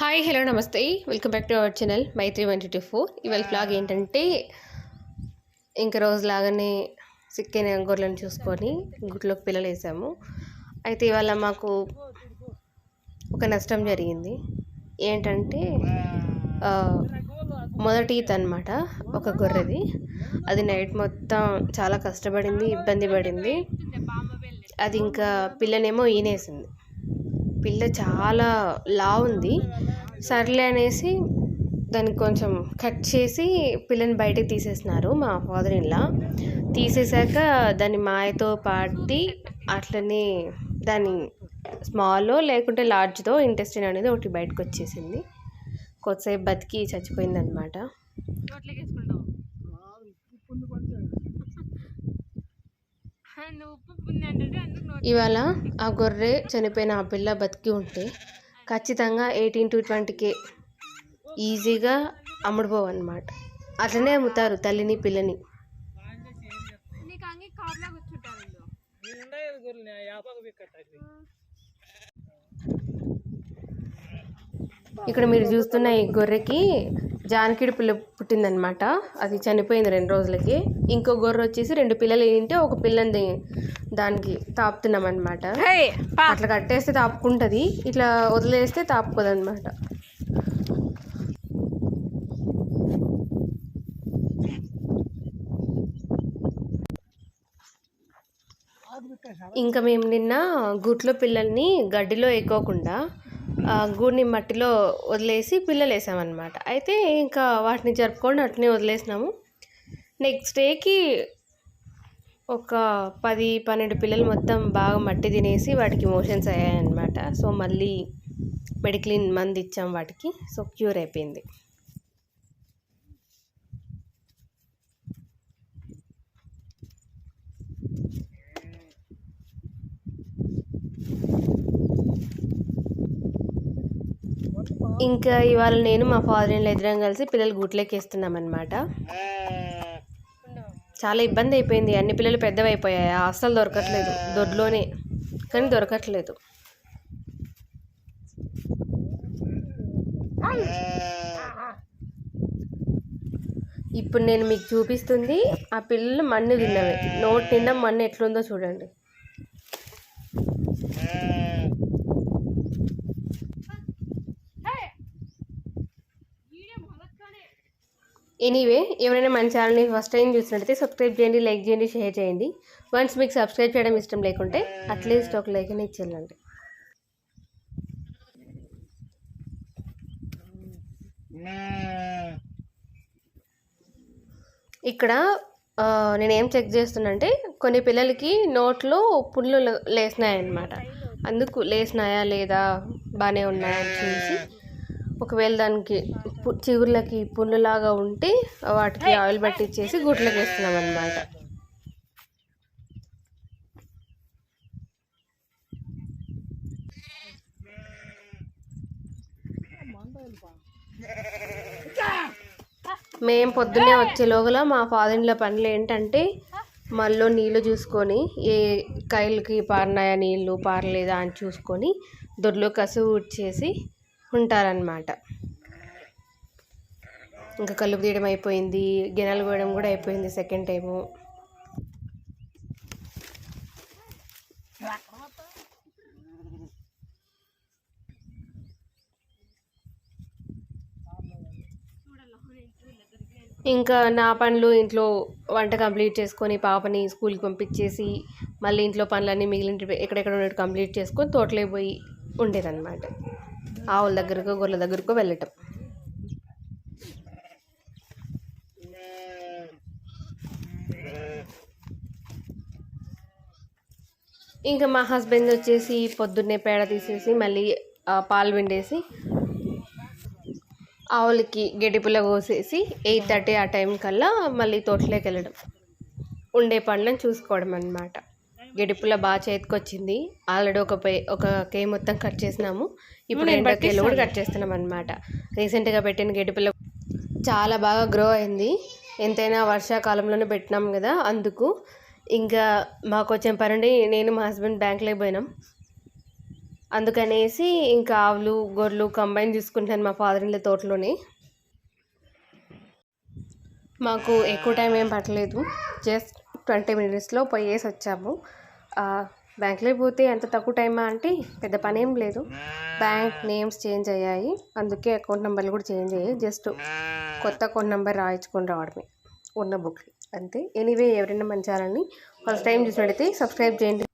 Hi hello నమస్తే. Welcome back to our channel Maitri one two four ఇవాళ flag ఏంటంటే ఇంక రోజు లాగానే సిక్కైన గొర్రెలను చూసుకొని గుట్లోకి పిల్లలు వేసాము అయితే ఇవాళ మాకు ఒక నష్టం జరిగింది. ఏంటంటే మొదటి ఈత అనమాట ఒక గొర్రెది. అది నైట్ మొత్తం చాలా కష్టపడింది ఇబ్బంది పడింది. అది ఇంకా పిల్లనేమో ఈనేసింది. పిల్ల చాలా లా ఉంది సర్లే అనేసి దాన్ని కొంచెం కట్ చేసి పిల్లని బయటకు తీసేసినారు మా ఫాదర్ ఇన్లా తీసేశాక దాన్ని మాయతో పాటి అట్లనే దాని స్మాల్లో లేకుంటే లార్జ్తో ఇంటెస్టిన్ అనేది ఒకటి బయటకు వచ్చేసింది కొద్దిసేపు బతికి చచ్చిపోయింది అనమాట నువ్వు ఉప్పు పుణ్య అంటే అందుకు నోట్ ఇవాళ ఆ గొర్రె చనిపోయిన ఆ పిల్ల బతికి ఉంటే ఖచ్చితంగా ఎయిటీన్ టు ట్వంటీకే ఈజీగా అమ్ముడుపోవన్నమాట. అట్లనే అమ్ముతారు తల్లిని పిల్లని. ఇక్కడ మీరు చూస్తున్న ఈ గొర్రెకి జానకిడి పిల్ల పుట్టిందనమాట అది చనిపోయింది రెండు రోజులకి. ఇంకో గొర్రె వచ్చేసి రెండు పిల్లలు ఏంటంటే ఒక పిల్లని దానికి తాపుతున్నాం అనమాట అట్లా కట్టేస్తే తాపుకుంటుంది. ఇట్లా వదిలేస్తే తాపుకోదు అనమాట ఇంకా మేము నిన్న గూట్లో పిల్లల్ని గడ్డిలో ఎక్కోకుండా ఆ, గూడిని మట్టిలో వదిలేసి పిల్లలు వేసామన్నమాట అయితే ఇంకా వాటిని జరుపుకొని అట్లనే వదిలేసినాము. నెక్స్ట్ డేకి ఒక పది పన్నెండు పిల్లలు మొత్తం బాగా మట్టి తినేసి వాటికి మోషన్స్ అయ్యాయన్నమాట. సో మళ్ళీ మెడిక్లిన్ మంది ఇచ్చాం వాటికి. సో క్యూర్ అయిపోయింది. ఇంకా ఇవాళ నేను మా ఫాదర్ ఇన్ ఇద్దరం కలిసి పిల్లలు గూట్లోకి చాలా ఇబ్బంది అయిపోయింది. అన్ని పిల్లలు పెద్దవి అయిపోయాయి అస్సలు దొరకట్లేదు. దొడ్లోనే. కానీ దొరకట్లేదు. ఇప్పుడు నేను మీకు చూపిస్తుంది ఆ పిల్లలు మన్ను తిన్నవి. నోటి నిండా మన్ను ఎట్లుందో చూడండి. ఎనీవే ఎవరైనా మన ఛానల్ని ఫస్ట్ టైం చూసినట్టయితే సబ్స్క్రైబ్ చేయండి లైక్ చేయండి షేర్ చేయండి. వన్స్ మీకు సబ్స్క్రైబ్ చేయడం ఇష్టం లేకుంటే అట్లీస్ట్ ఒక లైక్ అని ఇచ్చేళ్ళండి ఇక్కడ నేనేం చెక్ చేస్తున్నంటే కొన్ని పిల్లలకి నోట్లో పుళ్ళు లేసినాయన్నమాట. అందుకు లేసినాయా లేదా బాగానే ఉన్నాయా అని చూసి ఒకవేళ దానికి పు- చిగుర్లకి పుల్లులాగా ఉంటే వాటికి ఆయిల్ పట్టించేసి గుట్లకి వేస్తున్నాం అనమాట మేము పొద్దున్నే వచ్చే లోగల మా ఫాదర్ల పనులు ఏంటంటే మళ్ళీ నీళ్ళు చూసుకొని ఏ కైలకి పారినాయా నీళ్ళు పారలేదా అని చూసుకొని దొడ్లో కసు ఊడ్చేసి ఉంటారనమాట ఇంకా కలుపు తీయడం అయిపోయింది గిన్నెలు కోయడం కూడా అయిపోయింది సెకండ్ టైము. ఇంకా నా పనులు ఇంట్లో వంట కంప్లీట్ చేసుకొని పాపని స్కూల్కి పంపించేసి మళ్ళీ ఇంట్లో పనులన్నీ మిగిలిన ఎక్కడెక్కడ ఉన్నట్టు కంప్లీట్ చేసుకొని తోటలో పోయి ఉండేదన్నమాట. ఆవుల దగ్గరకు గొర్రెల దగ్గరకు వెళ్ళటం. ఇంకా మా హస్బెండ్ వచ్చేసి పొద్దున్నే పేడ తీసేసి మళ్ళీ పాలు పిండేసి ఆవులకి గడిపుల కోసేసి ఎయిట్ థర్టీ ఆ టైం కల్లా మళ్ళీ తోటలోకి వెళ్ళడం. ఉండే పనులను చూసుకోవడం అనమాట గడ్డిపుల్ల బాగా చేతికొచ్చింది. ఆల్రెడీ ఒక పే ఒక కే మొత్తం కట్ చేసినాము. ఇప్పుడు రెండో కేలు కూడా కట్ చేస్తున్నాం అనమాట రీసెంట్గా పెట్టిన గడ్డిపుల్ల చాలా బాగా గ్రో అయింది. ఎంతైనా వర్షాకాలంలోనే పెట్టినాం కదా అందుకు. ఇంకా మాకు వచ్చిన పని నేను మా హస్బెండ్ బ్యాంక్లోకి పోయినాం. అందుకనేసి ఇంకా ఆవులు గొర్రెలు కంబైన్ చూసుకుంటాను మా ఫాదర్ ఇన్ తోటలోనే. మాకు ఎక్కువ టైం ఏం పట్టలేదు. జస్ట్ ట్వంటీ మినిట్స్లో పోయేసి వచ్చాము. బ్యాంక్లో పోతే ఎంత తక్కువ టైమా అంటే పెద్ద పని ఏం లేదు. బ్యాంక్ నేమ్స్ చేంజ్ అయ్యాయి. అందుకే అకౌంట్ నెంబర్లు కూడా చేంజ్ అయ్యాయి. జస్ట్ కొత్త అకౌంట్ నెంబర్ రాయించుకొని రావడమే. ఉన్న బుక్ అంతే. ఎనీవే ఎవరైనా మన ఛానల్ని ఫస్ట్ టైం చూసినట్టయితే సబ్స్క్రైబ్ చేయండి.